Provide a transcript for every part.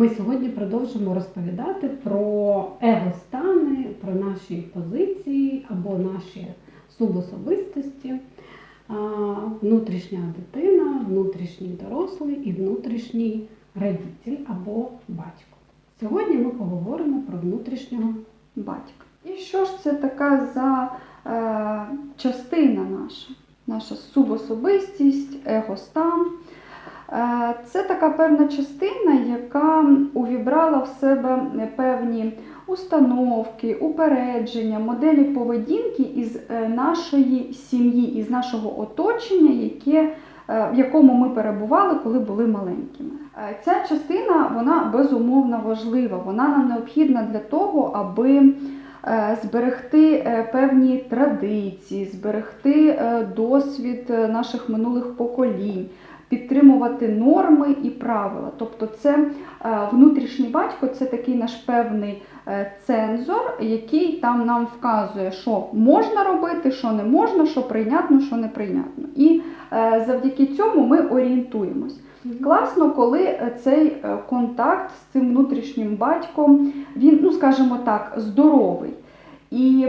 Ми сьогодні продовжимо розповідати про его-стани, про наші позиції або наші субособистості, внутрішня дитина, внутрішній дорослий і внутрішній родитель або батько. Сьогодні ми поговоримо про внутрішнього батька. І що ж це така за е, частина наша, наша субособистість, егостан? Е, це така певна частина, яка увібрала в себе певні установки, упередження, моделі поведінки із е, нашої сім'ї, із нашого оточення, яке, е, в якому ми перебували, коли були маленькими. Ця частина вона безумовно важлива. Вона нам необхідна для того, аби зберегти певні традиції, зберегти досвід наших минулих поколінь, підтримувати норми і правила. Тобто, це е, внутрішній батько це такий наш певний е, цензор, який там нам вказує, що можна робити, що не можна, що прийнятно, що неприйнятно. І е, завдяки цьому ми орієнтуємось. Класно, коли цей контакт з цим внутрішнім батьком, він, ну скажімо так, здоровий. І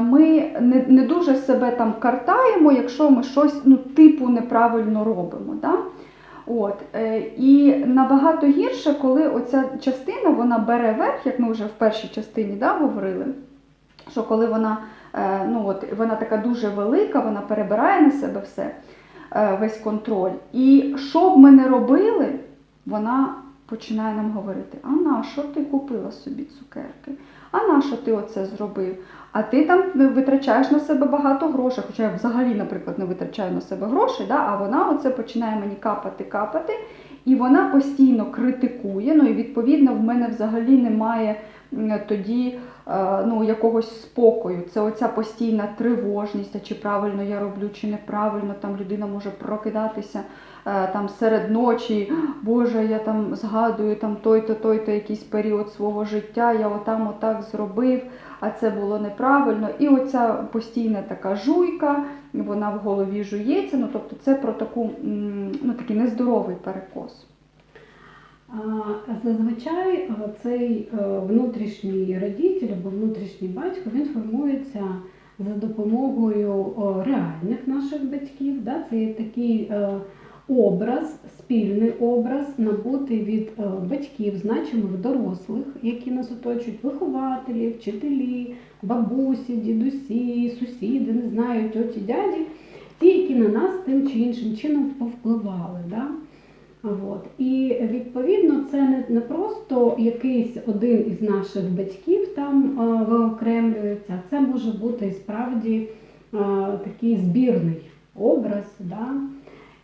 ми не, не дуже себе там картаємо, якщо ми щось ну, типу неправильно робимо. Да? От, е, і набагато гірше, коли оця частина вона бере верх, як ми вже в першій частині да, говорили, що коли вона, е, ну, от, вона така дуже велика, вона перебирає на себе все, е, весь контроль. І що б ми не робили, вона починає нам говорити: а на що ти купила собі цукерки? А на що ти оце зробив? А ти там витрачаєш на себе багато грошей, хоча я взагалі, наприклад, не витрачаю на себе грошей, да? а вона оце починає мені капати, капати, і вона постійно критикує. Ну і відповідно в мене взагалі немає тоді е, ну, якогось спокою. Це оця постійна тривожність, чи правильно я роблю, чи неправильно. Там людина може прокидатися е, там серед ночі. Боже, я там згадую там той-то, той-то якийсь період свого життя, я отам отак зробив, а це було неправильно. І оця постійна така жуйка, вона в голові жується. Ну, тобто це про таку, ну, такий нездоровий перекос. Зазвичай е, цей е, внутрішній родитель або внутрішній батько він формується за допомогою реальних наших батьків. Це є такий е, образ, спільний образ, набутий від батьків, значимих дорослих, які нас оточують, вихователі, вчителі, бабусі, дідусі, сусіди, не знаю, тьоті, дяді, ті, які на нас тим чи іншим чином повпливали. Да? От. І відповідно це не, не просто якийсь один із наших батьків там е, виокремлюється, це може бути і справді е, такий збірний образ, да?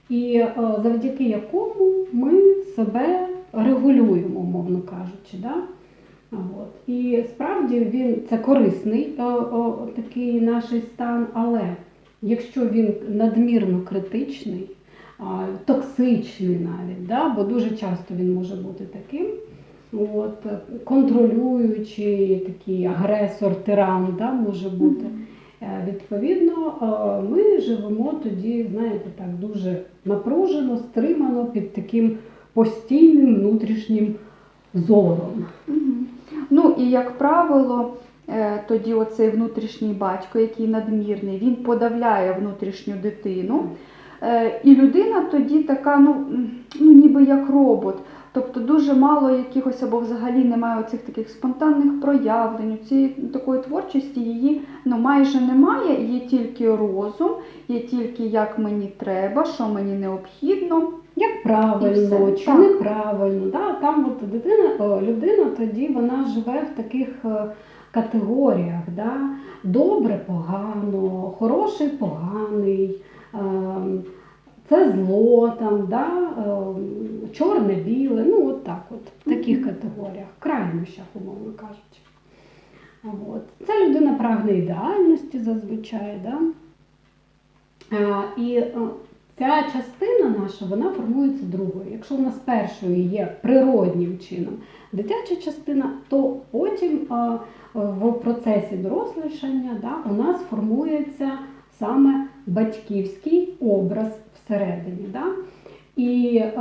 і е, завдяки якому ми себе регулюємо, мовно кажучи. Да? От. І справді він це корисний е, о, такий наш стан, але якщо він надмірно критичний, а, токсичний навіть, да? бо дуже часто він може бути таким. От, е, контролюючий такий агресор, тиран да, може бути. Е, Відповідно, е, ми живемо тоді, знаєте, так дуже напружено, стримано під таким постійним внутрішнім зором. Ну і як правило, тоді оцей внутрішній батько, який надмірний, він подавляє внутрішню дитину. Е, І людина тоді така, ну, ну ніби як робот. Тобто дуже мало якихось або взагалі немає оцих таких спонтанних проявлень, цієї такої творчості її ну, майже немає, є тільки розум, є тільки як мені треба, що мені необхідно. Як правильно чи так. неправильно. Да? Там от дитина, о, людина тоді вона живе в таких е, категоріях. Да? Добре, погано, хороший, поганий. Ем, Це зло, там, да? ем, чорне, біле, ну от так от, в таких категоріях, крайнощах, умовно кажучи. От. Це людина прагне ідеальності зазвичай. Да? Е, І е, ця частина наша вона формується другою. Якщо у нас першою є природнім чином дитяча частина, то потім е, в процесі дорослішання да, у нас формується саме батьківський образ всередині. Да? І е,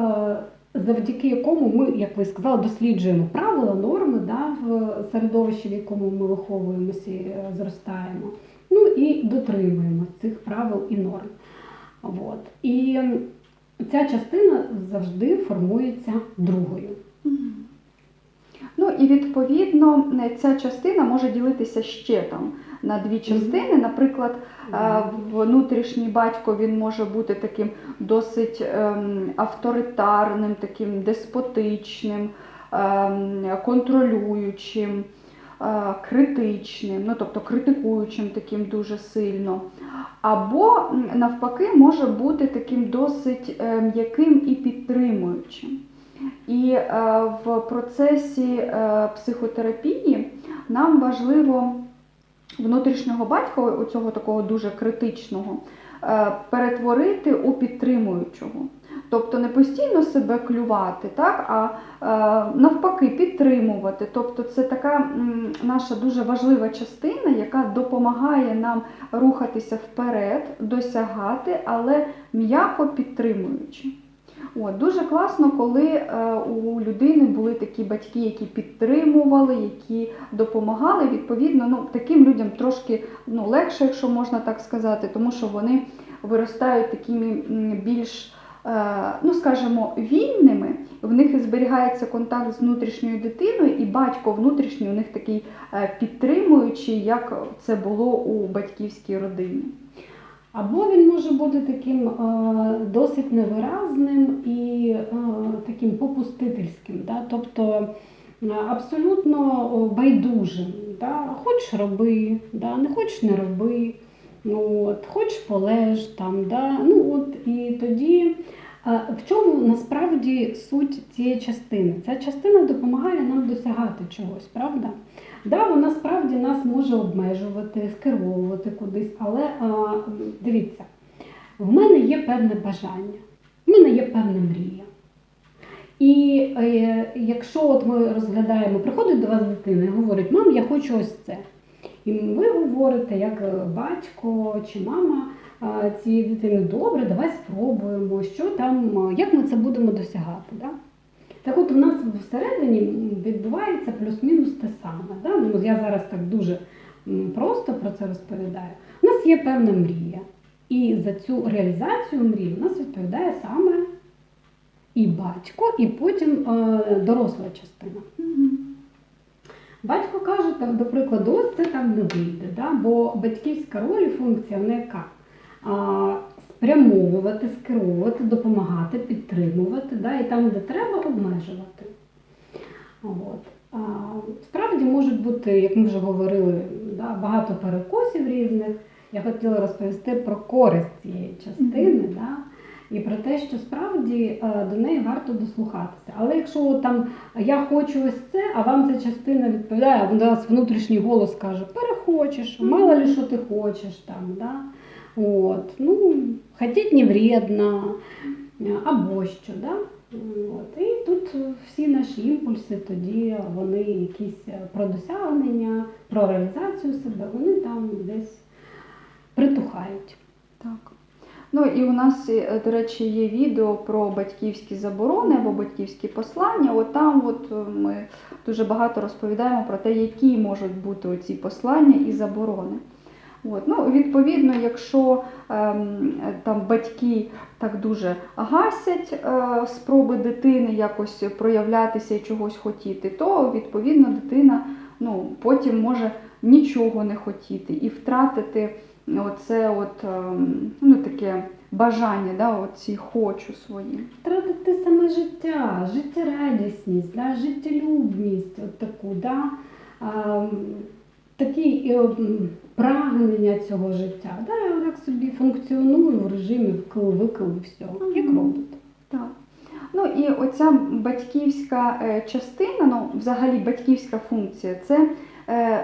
завдяки якому ми, як ви сказали, досліджуємо правила, норми да, в середовищі, в якому ми виховуємося і е, зростаємо. Ну і дотримуємо цих правил і норм. От. І ця частина завжди формується другою. Ну і відповідно ця частина може ділитися ще там на дві частини. Наприклад, е, внутрішній батько він може бути таким досить ем, авторитарним, таким деспотичним, ем, контролюючим, е, критичним, ну тобто критикуючим таким дуже сильно. Або навпаки може бути таким досить е, м'яким і підтримуючим. І в процесі психотерапії нам важливо внутрішнього батька, оцього такого дуже критичного, е, перетворити у підтримуючого. Тобто не постійно себе клювати, так, а е, навпаки підтримувати. Тобто це така наша дуже важлива частина, яка допомагає нам рухатися вперед, досягати, але м'яко підтримуючи. От, дуже класно, коли е, у людини були такі батьки, які підтримували, які допомагали. Відповідно, ну, таким людям трошки ну, легше, якщо можна так сказати, тому що вони виростають такими більш, е, ну скажімо, вільними. В них зберігається контакт з внутрішньою дитиною, і батько внутрішній у них такий е, підтримуючий, як це було у батьківській родині. Або він може бути таким е, досить невиразним і е, таким попустительським, да? тобто е, абсолютно байдужим. Да? Хоч роби, да? не хоч не роби, от, хоч полеж там. Да? Ну, от, і тоді в чому насправді суть цієї частини? Ця частина допомагає нам досягати чогось, правда? Да, вона справді нас може обмежувати, скеровувати кудись, але а, дивіться, в мене є певне бажання, в мене є певна мрія. І е, якщо от ми розглядаємо, приходить до вас дитина і говорить, мам, я хочу ось це. І ви говорите, як батько чи мама цієї дитини, добре, давай спробуємо, що там, як ми це будемо досягати. Да? Так от у нас всередині відбувається плюс-мінус те саме. Да? Ну, я зараз так дуже просто про це розповідаю. У нас є певна мрія. І за цю реалізацію мрії у нас відповідає саме і батько, і потім е, доросла частина. Батько каже, так, до прикладу, ось це так не вийде, да? бо батьківська роль і функція вона яка? Спрямовувати, скеровувати, допомагати, підтримувати, да? і там, де треба, обмежувати. От. А, справді можуть бути, як ми вже говорили, да, багато перекосів різних. Я хотіла розповісти про користь цієї частини. Мгм. Да? І про те, що справді е, до неї варто дослухатися. Але якщо там я хочу ось це, а вам ця частина відповідає, а у нас внутрішній голос каже, перехочеш, мало ли що ти хочеш там. Да? От, ну, хотіть не вредно, е, або що. Да? От, і тут всі наші імпульси, тоді вони якісь про досягнення, про реалізацію себе, вони там десь притухають. Так. Ну і у нас, е, до речі, є відео про батьківські заборони або батьківські послання. От там от е, ми дуже багато розповідаємо про те, які можуть бути оці послання і заборони. От. Ну, відповідно, якщо ем, там батьки так дуже гасять е, спроби дитини якось проявлятися і чогось хотіти, то відповідно дитина ну, потім може нічого не хотіти і втратити оце от, ем, ну, таке бажання, да, оці хочу свої. Втратити саме життя, життєрадісність, да, життєлюбність, от таку, да, м, прагнення цього життя. Да, я так собі функціоную в режимі вкл-викл і все, як Мгм. робот. Так. Ну і оця батьківська е, частина, ну взагалі батьківська функція це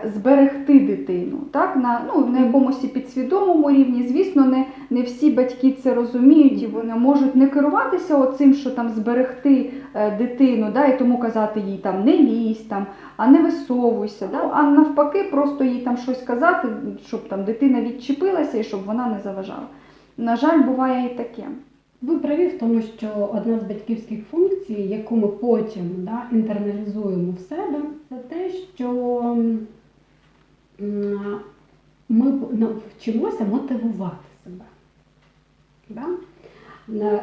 зберегти дитину, так, на, ну, на якомусь підсвідомому рівні. Звісно, не, не всі батьки це розуміють, і вони можуть не керуватися оцим, що там зберегти е, дитину, да, і тому казати їй там не лізь, там, а не висовуйся. Да, а навпаки, просто їй там щось казати, щоб там дитина відчепилася і щоб вона не заважала. На жаль, буває і таке. Ви праві в тому, що одна з батьківських функцій, яку ми потім да, інтерналізуємо в себе, це те, що ми навчимося мотивувати себе. Да?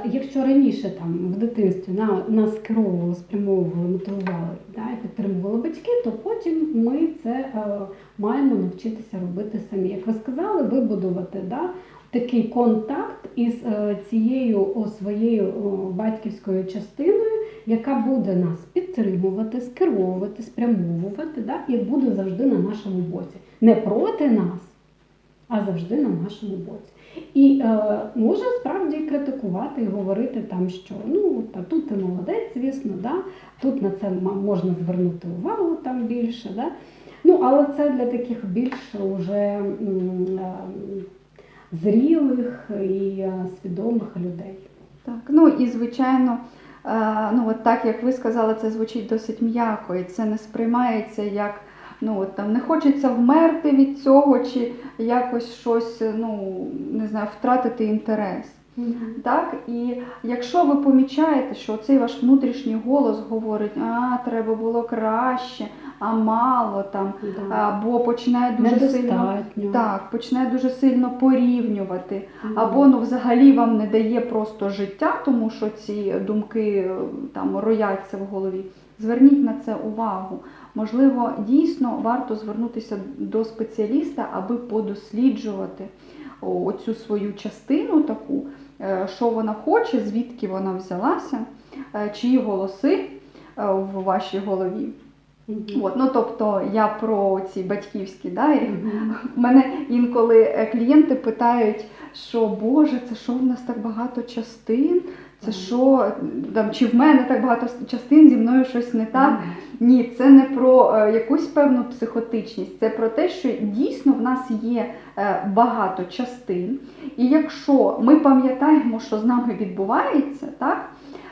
Якщо раніше там в дитинстві на, нас керовували, спрямовували, мотивували да, і підтримували батьки, то потім ми це е, маємо навчитися робити самі. Як ви сказали, вибудувати да, такий контакт із е, цією своєю батьківською частиною, яка буде нас підтримувати, скеровувати, спрямовувати, да, і буде завжди на нашому боці. Не проти нас, а завжди на нашому боці. І е, може справді критикувати і говорити там, що ну та тут ти молодець, звісно, да, тут на це можна звернути увагу там більше. Да. Ну, але це для таких більш уже м, е, зрілих і е, свідомих людей. Так, ну і звичайно, е, ну от так як ви сказали, це звучить досить м'яко, і це не сприймається як ну от там не хочеться вмерти від цього, чи якось щось, ну не знаю, втратити інтерес. Так, і якщо ви помічаєте, що цей ваш внутрішній голос говорить, а треба було краще, а мало там, Да. або починає дуже сильно так, починає дуже сильно порівнювати. Мгм. Або ну взагалі вам не дає просто життя, тому що ці думки там рояться в голові. Зверніть на це увагу. Можливо, дійсно варто звернутися до спеціаліста, аби подосліджувати оцю свою частину таку, е, що вона хоче, звідки вона взялася, е, чиї голоси е, в вашій голові. Мгм. От, ну тобто я про ці батьківські, да, і Мгм. Мене інколи е, клієнти питають, що Боже, це що в нас так багато частин? Це що там, чи в мене так багато частин, зі мною щось не так? Мгм. Ні, це не про е, якусь певну психотичність, це про те, що дійсно в нас є е, багато частин. І якщо ми пам'ятаємо, що з нами відбувається, так?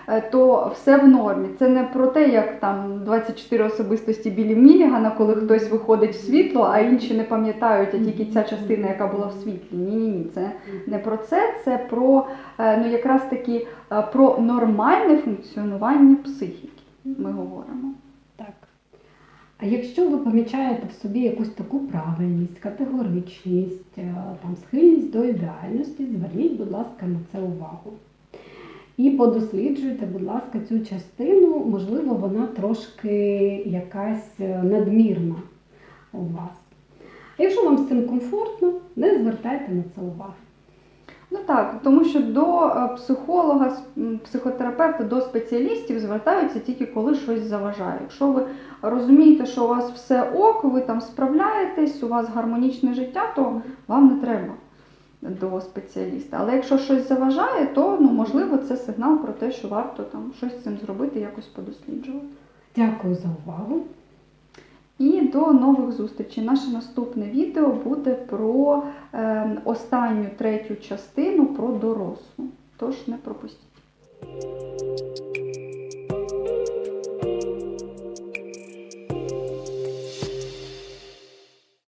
Е, То все в нормі. Це не про те, як там 24 особистості білі Мілігана, коли хтось виходить в світло, а інші не пам'ятають, а тільки ця частина, яка була в світлі. Ні, ні, ні, це не про це, це про е, ну якраз таки е, про нормальне функціонування психіки. Ми говоримо. Так. А якщо ви помічаєте в собі якусь таку правильність, категоричність, там, схильність до ідеальності, зверніть, будь ласка, на це увагу. І подосліджуйте, будь ласка, цю частину, можливо, вона трошки якась е, надмірна у вас. Якщо вам з цим комфортно, не звертайте на це увагу. Ну так, тому що до е, психолога, психотерапевта, до спеціалістів звертаються тільки коли щось заважає. Якщо ви розумієте, що у вас все ок, ви там справляєтесь, у вас гармонічне життя, то вам не треба до спеціаліста. Але якщо щось заважає, то ну, можливо це сигнал про те, що варто там щось з цим зробити, якось подосліджувати. Дякую за увагу. І до нових зустрічей. Наше наступне відео буде про е, останню третю частину про дорослу. Тож не пропустіть.